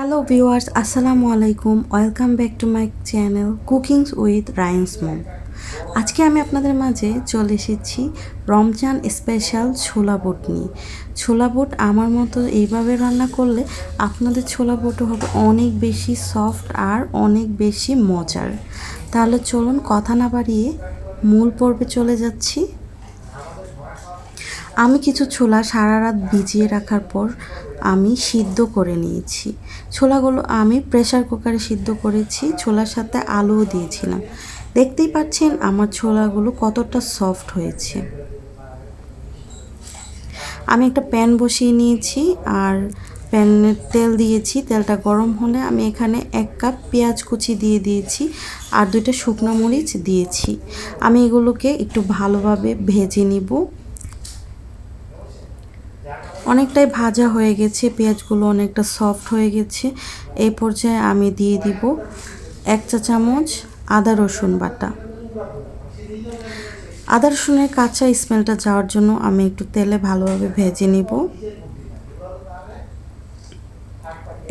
Hello viewers, আসসালামু আলাইকুম। Welcome back to my channel cookings with Rain's mom. আজকে আমি আপনাদের মাঝে চলে এসেছি রমজান স্পেশাল ছোলা বুট নিয়ে। ছোলা বুট আমার মতো এইভাবে রান্না করলে আপনাদের ছোলা বুটও হবে অনেক বেশি সফট আর অনেক বেশি মজার। তাহলে চলুন কথা না বাড়িয়ে মূল পর্বে চলে যাচ্ছি। আমি কিছু ছোলা সারা রাত ভিজিয়ে রাখার পর আমি সিদ্ধ করে নিয়েছি। ছোলাগুলো আমি প্রেশার কুকারে সিদ্ধ করেছি, ছোলার সাথে আলুও দিয়েছিলাম। দেখতেই পাচ্ছেন আমার ছোলাগুলো কতটা সফট হয়েছে। আমি একটা প্যান বসিয়ে নিয়েছি আর প্যানের তেল দিয়েছি। তেলটা গরম হলে আমি এখানে এক কাপ পেঁয়াজ কুচি দিয়ে দিয়েছি আর দুইটা শুকনো মরিচ দিয়েছি। আমি এগুলোকে একটু ভালোভাবে ভেজে নিব। অনেকটাই ভাজা হয়ে গেছে, পেঁয়াজগুলো অনেকটা সফট হয়ে গেছে। এই পর্যায়ে আমি দিয়ে দিব এক চা চামচ আদা রসুন বাটা। আদা রসুনের কাঁচা স্মেলটা যাওয়ার জন্য আমি একটু তেলে ভালোভাবে ভেজে নিব।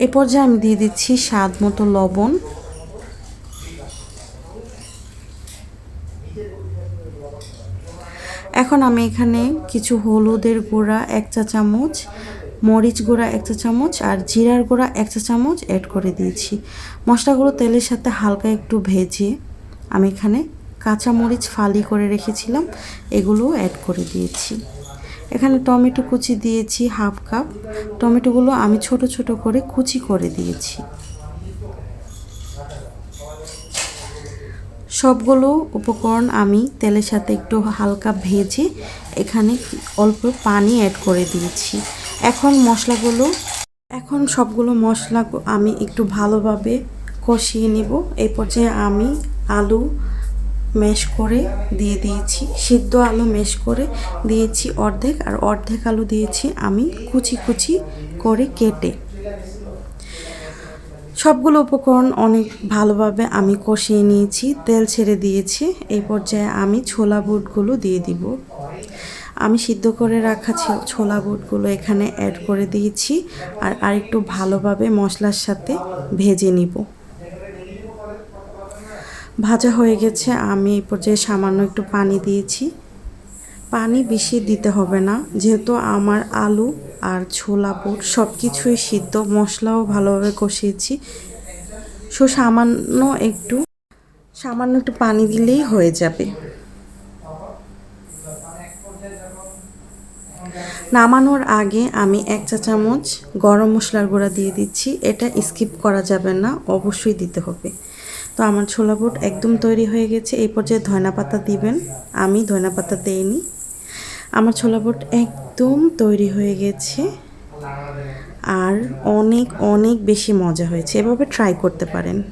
এ পর্যায়ে আমি দিয়ে দিচ্ছি স্বাদ মতো লবণ। এখন আমি এখানে কিছু হলুদের গুঁড়া এক চা চামচ, মরিচ গুঁড়া এক চা চামচ আর জিরার গুঁড়া এক চা চামচ অ্যাড করে দিয়েছি। মশলাগুলো তেলের সাথে হালকা একটু ভেজে আমি এখানে কাঁচা মরিচ ফালি করে রেখেছিলাম এগুলোও অ্যাড করে দিয়েছি। এখানে টমেটো কুচি দিয়েছি হাফ কাপ। টমেটোগুলো আমি ছোট ছোট করে কুচি করে দিয়েছি। সবগুলো উপকরণ আমি তেলের সাথে একটু হালকা ভেজে এখানে অল্প পানি অ্যাড করে দিয়েছি। এখন মশলাগুলো, এখন সবগুলো মশলা আমি একটু ভালোভাবে কষিয়ে নিব। এই পর্যায়ে আমি আলু ম্যাশ করে দিয়ে দিয়েছি। সিদ্ধ আলু ম্যাশ করে দিয়েছি অর্ধেক, আর অর্ধেক আলু দিয়েছি আমি কুচি কুচি করে কেটে। সবগুলো উপকরণ অনেক ভালোভাবে আমি কষিয়ে নিয়েছি, তেল ছেড়ে দিয়েছি। এই পর্যায়ে আমি ছোলা বুটগুলো দিয়ে দিব। আমি সিদ্ধ করে রাখা ছোলা বুটগুলো এখানে অ্যাড করে দিয়েছি আর আরেকটু ভালোভাবে মশলার সাথে ভেজে নিব। ভাজা হয়ে গেছে, আমি এই পর্যায়ে সামান্য একটু পানি দিয়েছি। পানি বেশি দিতে হবে না, যেহেতু আমার আলু আর ছোলা, বুট সব কিছুই সিদ্ধ। মশলাও ভালোভাবে কষিয়েছি। সো সামান্য একটু সামান্য একটু পানি দিলেই হয়ে যাবে। নামানোর আগে আমি এক চা চামচ গরম মশলার গুঁড়া দিয়ে দিচ্ছি। এটা স্কিপ করা যাবে না, অবশ্যই দিতে হবে। তো আমার ছোলা বুট একদম তৈরি হয়ে গেছে। এই পর্যায়ে ধনা পাতা দিবেন। আমি ধনা পাতা দেইনি। আমার ছোলা বোট একদম তৈরি হয়ে গেছে। আর অনেক অনেক বেশি মজা হয়েছে। এভাবে ট্রাই করতে পারেন।